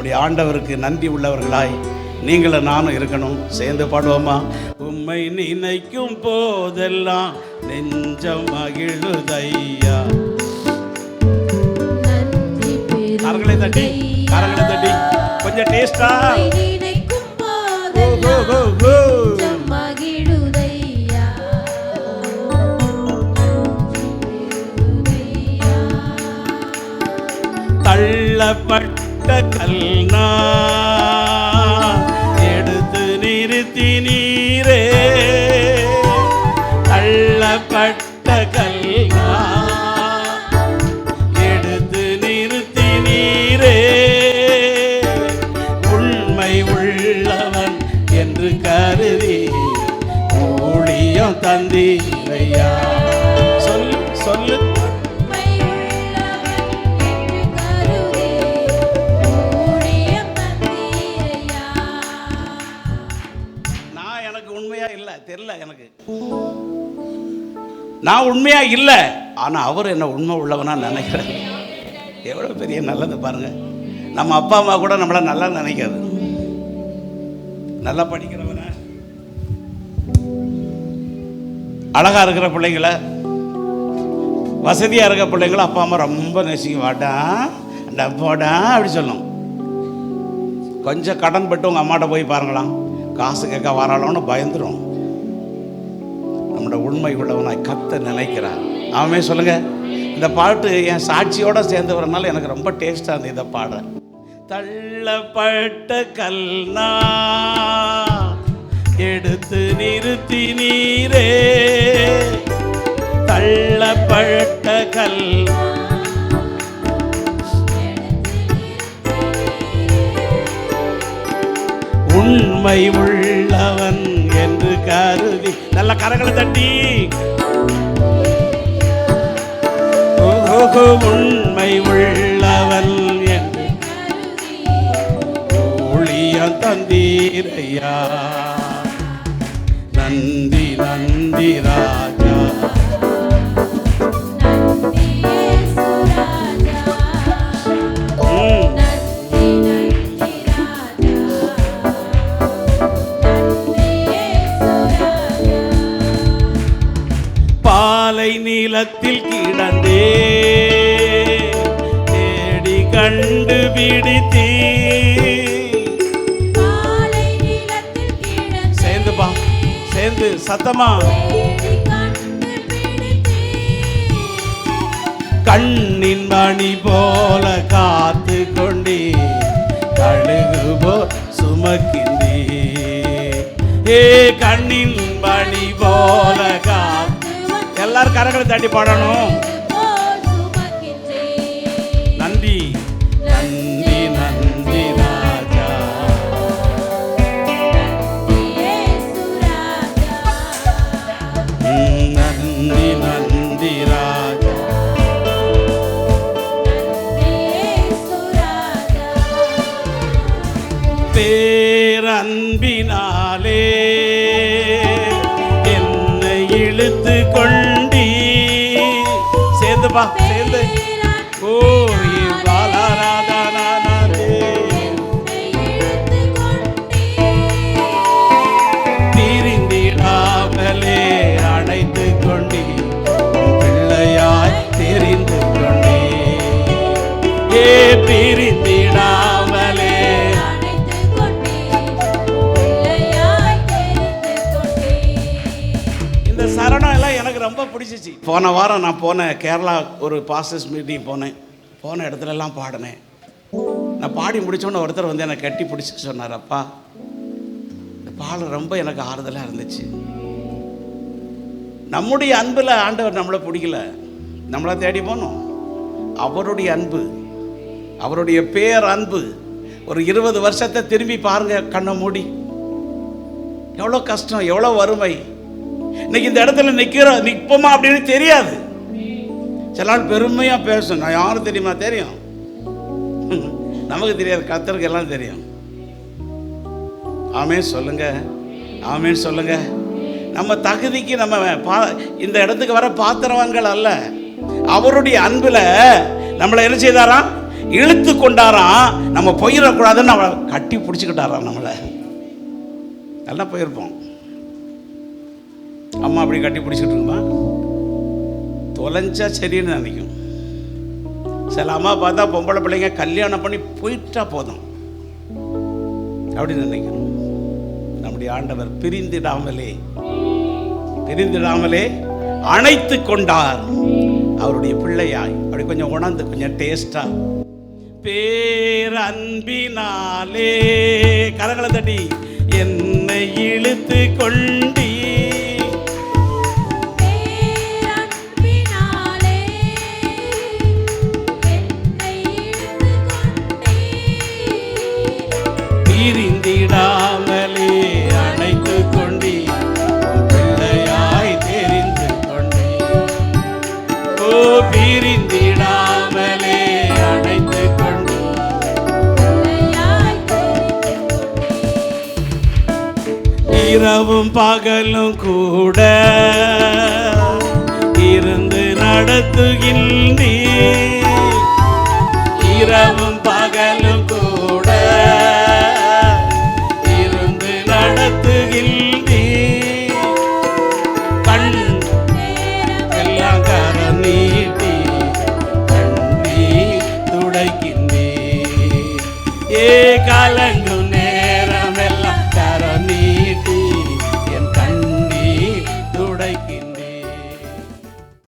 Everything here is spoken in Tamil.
அப்படி ஆண்டவருக்கு நன்றி உள்ளவர்களாய் நீங்களும் நானும் இருக்கணும். சேர்ந்து பாடுவோமா? உம்மை நினைக்கும் போதெல்லாம் நெஞ்சம் மகிழுதையா. கரங்களை தட்டி கரங்களை தட்டி. கொஞ்சம் டேஸ்டா பெருமை நினைக்கும் கல்னா. எடுத்து நிறுத்தி நீரே. தள்ளப்பட்ட கல்னா. எடுத்து நிறுத்தி நீரே. உண்மை உள்ளவன் என்று கருதி ஊழியம் தந்தீரையா. உண்மையா இல்லை? தெரியல எனக்கு. நான் உண்மையா இல்லை ஆனால் அவர் என்ன உண்மை உள்ளவனா நினைக்கிறேன் எவ்வளோ பெரிய நல்லது பாருங்க. நம்ம அப்பா அம்மா கூட நம்மள நல்லா நினைக்காது. நல்லா படிக்கிறவன. அழகா இருக்கிற பிள்ளைங்கள வசதியா இருக்கிற பிள்ளைங்கள அப்பா அம்மா ரொம்ப நேசிக்க மாட்டான் டப்போடா அப்படி சொல்லும். கொஞ்சம் கடன் பட்டு உங்கள் அம்மாட்ட போய் பாருங்களாம். காசு கேட்க வராளோன்னு பயந்துடும் நம்மளோட உண்மை உள்ளவனாய் கத்த நினைக்கிறான் அவன் சொல்லுங்க. இந்த பாட்டு என் சாட்சியோட சேர்ந்து வரனால எனக்கு ரொம்ப டேஸ்ட்டாக இருந்தது இதை பாட தள்ளப்பட்ட கல்னா எடுத்து நிறுத்தி நீரே. தள்ளப்பட்ட கல் உண்மை உள்ளவன் என்று கருதி. நல்ல கரங்களை தட்டி. உண்மை உள்ளவன் என்று ஊழியம் தந்தீரையா. நந்தி நந்திரா கண்டுபிடித்தீ காலை சேர்ந்து பா சேர்ந்து சத்தமா. கண்ணின் மணி போல காத்து கொண்டே கழுகு போ சுமக்கின்றே. ஏ கண்ணின் மணி போல காத்து எல்லாரும் கரங்களை தட்டி பாடணும். பேரன்பினாலே என்னை இழுத்து கொண்டி சேர்ந்துப்பா சேர்ந்து. ஓ பாலாராதானே பிரிந்திடாமலே அழைத்து பிள்ளையாய் தெரிந்து கொண்டே ஏ ரொம்ப பிடிச்சிச்சு. போன வாரம் நான் போனேன் கேரளா ஒரு பாஸ்டர்ஸ் மீட்டிங் போனேன். போன இடத்துல எல்லாம் பாடினேன். நான் பாடி முடிச்சோன்னே ஒருத்தர் வந்து என்னை கட்டி பிடிச்சி சொன்னார் அப்பா இந்த பாடல் ரொம்ப எனக்கு ஆறுதலாக இருந்துச்சு. நம்முடைய அன்பில் ஆண்டவர் நம்மளை பிடிக்கல. நம்மளை தேடி போனோம். அவருடைய அன்பு அவருடைய பேர் அன்பு ஒரு இருபது வருஷத்தை திரும்பி பாருங்க கண்ணை மூடி. எவ்வளோ கஷ்டம் எவ்வளோ வறுமை. இன்னைக்கு இந்த இடத்துல நிற்கிறோம் நிற்போமா அப்படின்னு தெரியாது. சில நாள் பெருமையாக பேசும் நான் யாரும் தெரியுமா? தெரியும். நமக்கு தெரியாது. கத்தருக்கு எல்லாம் தெரியும். ஆமே சொல்லுங்க. ஆமேன்னு சொல்லுங்க. நம்ம தகுதிக்கு நம்ம பா இந்த இடத்துக்கு வர பாத்திரவான்கள் அல்ல. அவருடைய அன்பில் நம்மளை என்ன செய்தாராம்? இழுத்து கொண்டாராம். நம்ம போயிடக்கூடாதுன்னு அவளை கட்டி பிடிச்சிக்கிட்டாராம் நம்மளை. நல்லா போயிருப்போம். அம்மா அப்படி கட்டி பிடிச்சிட்டு இருக்குமா? தொலைஞ்சா சரின்னு நினைக்கும். சில அம்மா பார்த்தா பொம்பளை பிள்ளைங்க கல்யாணம் பண்ணி போயிட்டா போதும். அப்படின்னு நினைக்கணும் நம்முடைய ஆண்டவர் பிரிந்திடாமலே பிரிந்திடாமலே அணைத்து கொண்டார். அவருடைய பிள்ளையாய். அப்படி கொஞ்சம் உணர்ந்து கொஞ்சம் டேஸ்டா பேரன்பினாலே கரங்களை தட்டி என்னை இழுத்து கொண்டு இரவும் பகலும் கூட இருந்து நடத்துகின்றீ இரவும்